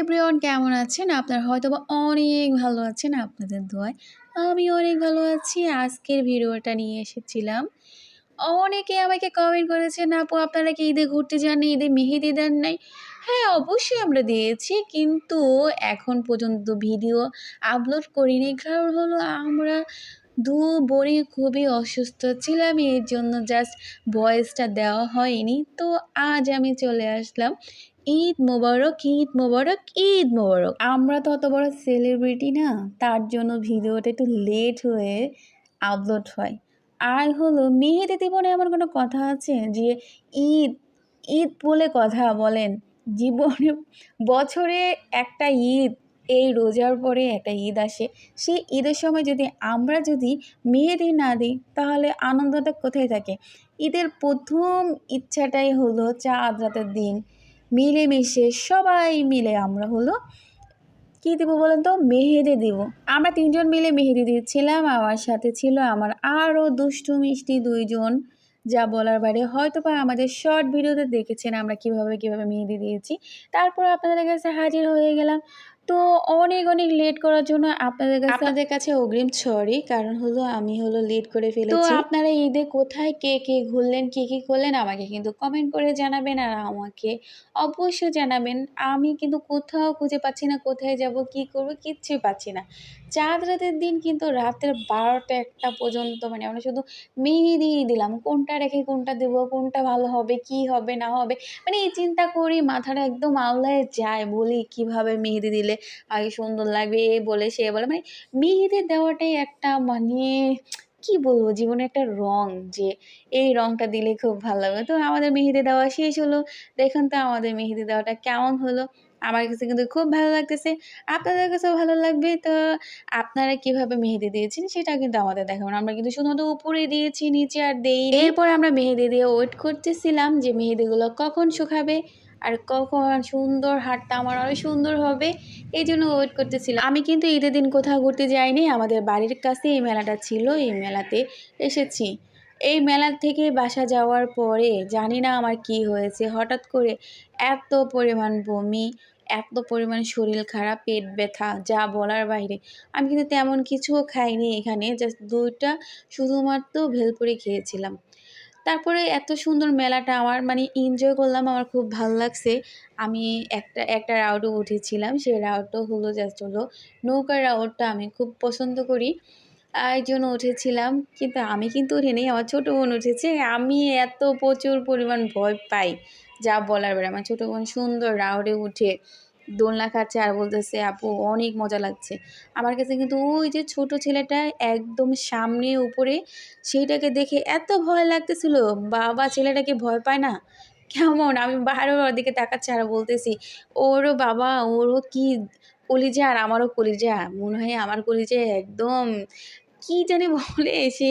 Everyone কেমন আছেন? আপনার হয়তো বা অনেক ভালো আছেন আপনাদের দোয়ায়। আমি অনেক ভালো আছি। আজকের ভিডিওটা নিয়ে এসেছিলাম। অনেকে আমাকে কমেন্ট করেছেন, আপু, আপনারা কি ঈদে ঘুরতে যান ঈদে মেহেদি দেন নাই? হ্যাঁ অবশ্যই আমরা দিয়েছি, কিন্তু এখন পর্যন্ত ভিডিও আপলোড করিনি। কারণ হলো আমরা দু বোনে খুবই অসুস্থ ছিলাম, এর জন্য জাস্ট ভয়েসটা দেওয়া হয়নি। তো আজ আমি চলে আসলাম ঈদ মোবারক ঈদ মোবারক ঈদ মোবারক। আমরা তো অত বড় সেলিব্রিটি না, তার জন্য ভিডিওটা একটু লেট হয়ে আপলোড হয়। আর হলো, মেহেদি জীবনে আমার কোনো কথা আছে যে ঈদ ঈদ বলে কথা বলেন? জীবনে বছরে একটা ঈদ, এই রোজার পরে একটা ঈদ আসে। সেই ঈদের সময় যদি আমরা যদি মেহেদি না দিই, তাহলে আনন্দটা কোথায় থাকে? ঈদের প্রথম ইচ্ছাটাই হলো চাঁদ রাতের দিন। মিলেমিশে সবাই মিলে আমরা হলো, কী দেবো বলেন তো? মেহেদি দেবো। আমরা তিনজন মিলে মেহেদি দিচ্ছিলাম, আমার সাথে ছিল আমার আরও দুষ্টু মিষ্টি দুইজন। যা বলার বাইরে হয়তো বা আমাদের শর্ট ভিডিওতে দেখেছেন আমরা কীভাবে কীভাবে মেহেদি দিয়েছি। তারপর আপনাদের কাছে হাজির হয়ে গেলাম। তো অনেক অনেক লেট করার জন্য আপনাদের কাছে আপনাদের কাছে অগ্রিম সরি কারণ হলো আমি হলো লেট করে ফেলেছি। তো আপনারা ঈদে কোথায় কে কে ঘুরলেন কে কী করলেন আমাকে কিন্তু কমেন্ট করে জানাবেন আর আমাকে অবশ্যই জানাবেন। আমি কিন্তু কোথাও খুঁজে পাচ্ছি না কোথায় যাব কি করব কিচ্ছুই পাচ্ছি না। চাঁদ রাতের দিন কিন্তু রাতের বারোটা একটা পর্যন্ত মানে আমরা শুধু মেহেদি দিলাম। কোনটা রেখে কোনটা দেব কোনটা ভালো হবে কি হবে না হবে মানে এই চিন্তা করি মাথাটা একদম আওলায় যায় বলি কীভাবে মেহেদি দিলে আগে সুন্দর লাগবে এ বলে সে বলে। মানে মেহেদি দেওয়াটাই একটা মানে কি বলব, জীবনে একটা রং যে এই রংটা দিলে খুব ভালো লাগবে। তো আমাদের মেহেদি দেওয়া শেষ হলো। দেখুন তো আমাদের মেহেদি দেওয়াটা কেমন হলো। আমার কাছে কিন্তু খুব ভালো লাগতেছে। আপনাদের কাছেও ভালো লাগবে। তো আপনারা কীভাবে মেহেদি দিয়েছেন সেটা কিন্তু আমাদের দেখাবেন। আমরা কিন্তু শুধুমাত্র উপরে দিয়েছি, নিচে আর দেই এরপর আমরা মেহেদি দিয়ে ওয়েট করতেছিলাম যে মেহেদিগুলো কখন শুকাবে। আর কখন সুন্দর হাটটা আমার আরও সুন্দর হবে, এই জন্য ওয়েট করতেছিলাম। আমি কিন্তু ঈদের দিন কোথাও ঘুরতে যাইনি, আমাদের বাড়ির কাছে এই মেলাটা ছিল, এই মেলাতে এসেছি। এই মেলা থেকে বাসা যাওয়ার পরে জানি না আমার কি হয়েছে, হঠাৎ করে এত পরিমাণ বমি, এত পরিমাণ শরীর খারাপ, পেট ব্যথা, যা বলার বাইরে। আমি কিন্তু তেমন কিছুও খাইনি এখানে জাস্ট দুইটা শুধুমাত্র ভেলপুরি খেয়েছিলাম। তারপরে এত সুন্দর মেলাটা আমার মানে এনজয় করলাম, আমার খুব ভালো লাগছে। আমি একটা একটা রাউডও উঠেছিলাম, সেই রাউডটাও হলো জাস্ট হলো নৌকার রাউডটা আমি খুব পছন্দ করি। এই জন্য উঠেছিলাম, কিন্তু আমি কিন্তু উঠিনি, আমার ছোটো বোন উঠেছে, আমি এত প্রচুর পরিমাণ ভয় পাই, যা বলার বেড়ে। আমার ছোটো বোন সুন্দর রাউডে উঠে দোলনা খাচ্ছে আর বলতেছে, আপু, অনেক মজা লাগছে। আমার কাছে কিন্তু ওই যে ছোট ছেলেটা একদম সামনে উপরে, সেইটাকে দেখে এত ভয় লাগতেছিল। বাবা ছেলেটাকে ভয় পায় না? কেমন? আমি বারবার দিকে তাকাচ্ছি আর বলতেছি, ওরও বাবা, ওরও কি কলিজা আর আমারও কলিজা? মনে হয় আমার কলিজা একদম কি জানি বলে সে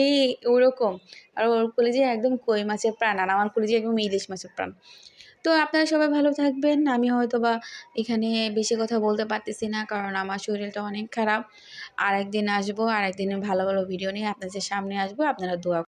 ওরকম। আর ওর কলেজে একদম কই মাছের প্রাণ, আর আমার কলেজে একদম ইলিশ মাছের প্রাণ। তো আপনারা সবাই ভালো থাকবেন। আমি হয়তো বা এখানে বেশি কথা বলতে পারতেছি না, কারণ আমার শরীরটা অনেক খারাপ। আর একদিন আসব আর একদিন ভালো ভালো ভিডিও নিয়ে আপনাদের সামনে আসব। আপনারা দোয়া